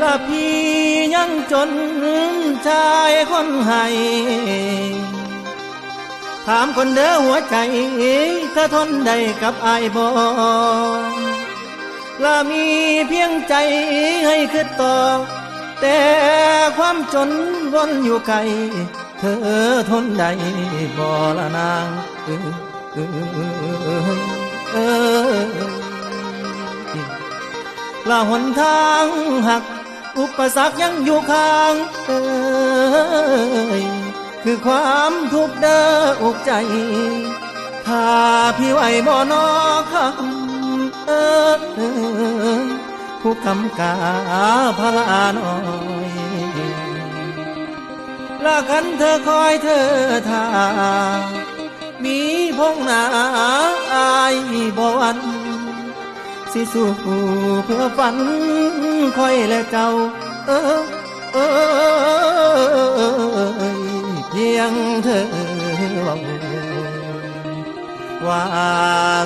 ละพียังจนชายคนให้ถามคนเด้อหัวใจเธอทนได้กับไอาบอละมีเพียงใจให้คือต่อ แต่ความจนวนอยู่ไกล เธอทนได้บ่ละนางเออ เออเออละหนทางหัก อุปสรรคยังอยู่ข้างเอ้ยคือความทุกข์เด้ออกใจ ถ้าพี่ไหวบ่นอคำเออผู้กำกาพลาน้อยละกันเธอคอยเธอทามีพงนา บ่หวันสิสู้เพื่อฝันคอยและเจ้า เออเออเพียงเธอเว้าว่า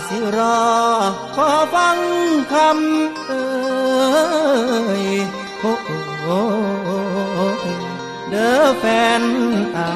สิรอ ขอฟังคำเอ่ยโอ้โอ้เด้อแฟนอา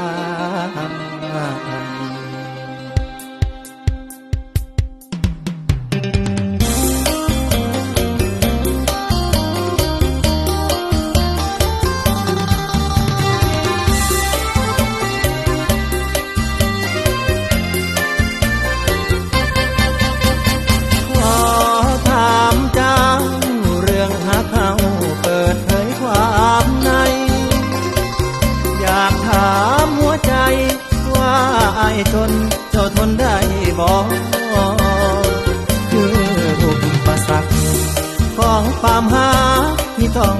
จนเจ้าทนได้บอกคืออุปสรรคของความหาที่ต้อง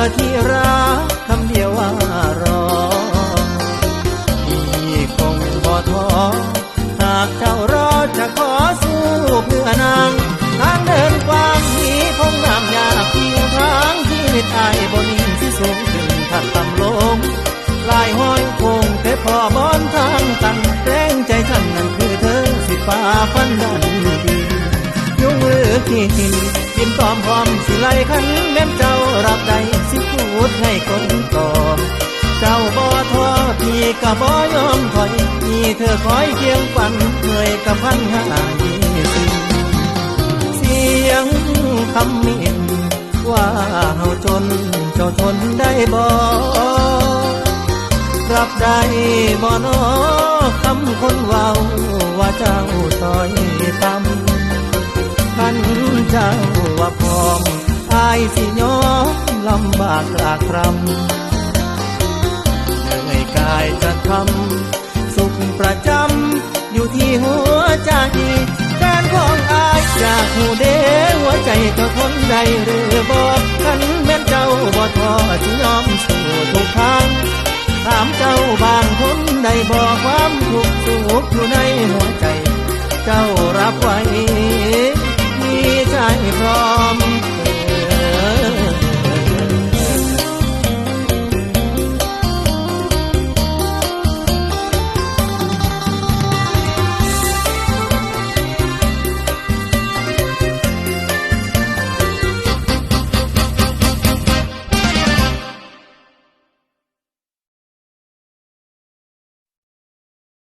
อที่รักคำเดียวว่ารอพี่คงบ่ท้อหากเจ้ารอจะขอสู้เพื่อนางทางเดินกว้างนี้คงงามยากเพียงทางชีวิตไอายบนนิ่งที่สูงขึ้นถัดต่ำลงลายห้อยคงแต่พอบอนทางตันแรงใจฉันนั้นคือเธอสิฟ้าฟันดันดียงเมือที่ทิน กินตอมพอมสิไลขันแม่นเจ้ารับใดสิพูดให้คนต่อเจ้าบ่ท้อพี่ก็บ่ยอมถอยมีเธอคอยเคียงฝันเหนื่อยกับพันหายี่สิบเสียงคำมิ่นว่าเฮาจนเจ้าทนได้บ่รับได้บ่นอายสิยอมลำบากลากครำเหนื่อยกายจะทำสุขประจำอยู่ที่หัวใจแฟนของอายอยากหูเดหัวใจเจ้าทนได้หรือบอกขันแม่นเจ้าบ่ทอจะยอมสู้ทุกทางถามเจ้าบางคนได้บอกความทุกข์สุขอยู่ในหัวใจ เจ้ารับไว้